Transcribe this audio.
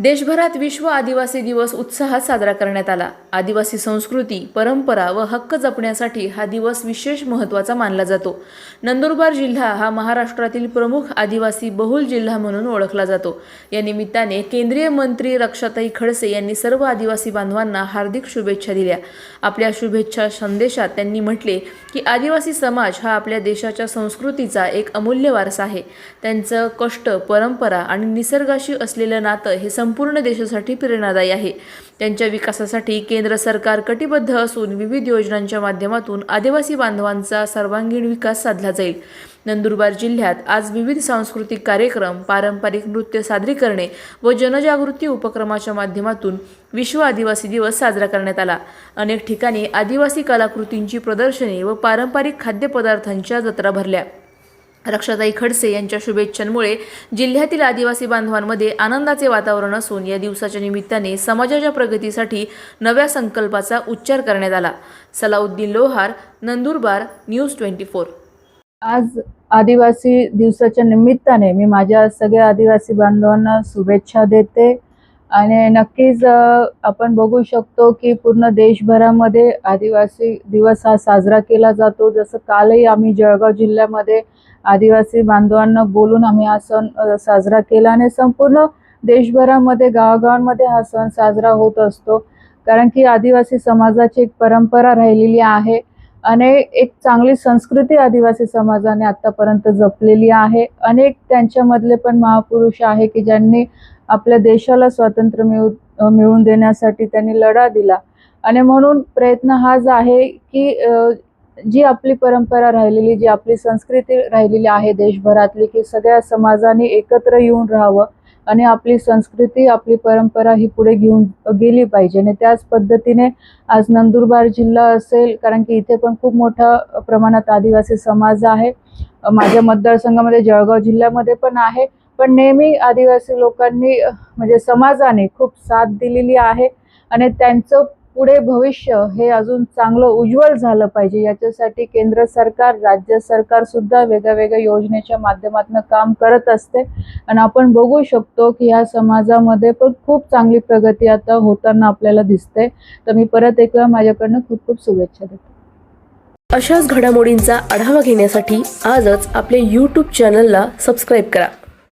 देशभरात विश्व आदिवासी दिवस उत्साहात साजरा करण्यात आला. आदिवासी संस्कृती परंपरा व हक्क जपण्यासाठी हा दिवस विशेष महत्त्वाचा मानला जातो. नंदुरबार जिल्हा हा महाराष्ट्रातील प्रमुख आदिवासी बहुल जिल्हा म्हणून ओळखला जातो. या निमित्ताने केंद्रीय मंत्री रक्षाताई खडसे यांनी सर्व आदिवासी बांधवांना हार्दिक शुभेच्छा दिल्या. आपल्या शुभेच्छा संदेशात त्यांनी म्हटले की आदिवासी समाज हा आपल्या देशाच्या संस्कृतीचा एक अमूल्य वारसा आहे. त्यांचं कष्ट परंपरा आणि निसर्गाशी असलेलं नातं हे संपूर्ण देशासाठी प्रेरणादायी आहे. त्यांच्या विकासासाठी केंद्र सरकार कटिबद्ध असून विविध योजनांच्या माध्यमातून आदिवासी बांधवांचा सर्वांगीण विकास साधला जाईल. नंदुरबार जिल्ह्यात आज विविध सांस्कृतिक कार्यक्रम पारंपरिक नृत्य सादरीकरणे व जनजागृती उपक्रमाच्या माध्यमातून विश्व आदिवासी दिवस साजरा करण्यात आला. अनेक ठिकाणी आदिवासी कलाकृतींची प्रदर्शने व पारंपरिक खाद्यपदार्थांच्या जत्रा भरल्या. रक्षाताई खडसे यांच्या शुभेच्छांमुळे जिल्ह्यातील आदिवासी बांधवांमध्ये आनंदाचे वातावरण असून या दिवसाच्या निमित्ताने समाजाच्या प्रगतीसाठी नव्या संकल्पाचा उच्चार करण्यात आला. Salauddin Lohar Nandurbar news twenty four. आज आदिवासी दिवसाच्या निमित्ताने मी माझ्या सगळ्या आदिवासी बांधवांना शुभेच्छा देते. आणि नक्कीच आपण बघू शकतो की पूर्ण देशभरामध्ये आदिवासी दिवस हा साजरा केला जातो. जसं कालही आम्ही जळगाव जिल्ह्यामध्ये आदिवासी बांधवांना बोलून आम्ही हा सण साजरा केला आणि संपूर्ण देशभरामध्ये गावागावांमध्ये हा सण साजरा होत असतो. कारण की आदिवासी समाजाची एक परंपरा राहिलेली आहे आणि एक चांगली संस्कृती आदिवासी समाजाने आतापर्यंत जपलेली आहे. अनेक त्यांच्यामधले पण महापुरुष आहे की ज्यांनी आपल्या देशाला स्वातंत्र्य मिळू मिळवून देण्यासाठी त्यांनी लढा दिला. आणि म्हणून प्रयत्न हाच आहे की जी आपली परंपरा राहिलेली जी आपली संस्कृती राहिलेली आहे देशभरातली की सगळ्या समाजाने एकत्र येऊन राहावं आणि आपली संस्कृती आपली परंपरा ही पुढे घेऊन गेली पाहिजे. आणि त्याच पद्धतीने आज नंदुरबार जिल्हा असेल कारण की इथे पण खूप मोठ्या प्रमाणात आदिवासी समाज आहे. माझ्या मतदारसंघामध्ये जळगाव जिल्ह्यामध्ये पण आहे. पण नेहमी आदिवासी लोकांनी म्हणजे समाजाने खूप साथ दिलेली आहे आणि त्यांचं पुढे भविष्य हे अजून चांगलं उज्ज्वल झालं पाहिजे. याच्यासाठी केंद्र सरकार राज्य सरकार सुद्धा वेगळ्या वेगळ्या योजनेच्या माध्यमातून काम करत असते. आणि आपण बघू शकतो की ह्या समाजामध्ये पण खूप चांगली प्रगती आता होताना आपल्याला दिसते. तर मी परत एकदा माझ्याकडनं खूप खूप शुभेच्छा देते. अशाच घडामोडींचा आढावा घेण्यासाठी आजच आपल्या यूट्यूब चॅनलला सबस्क्राईब करा.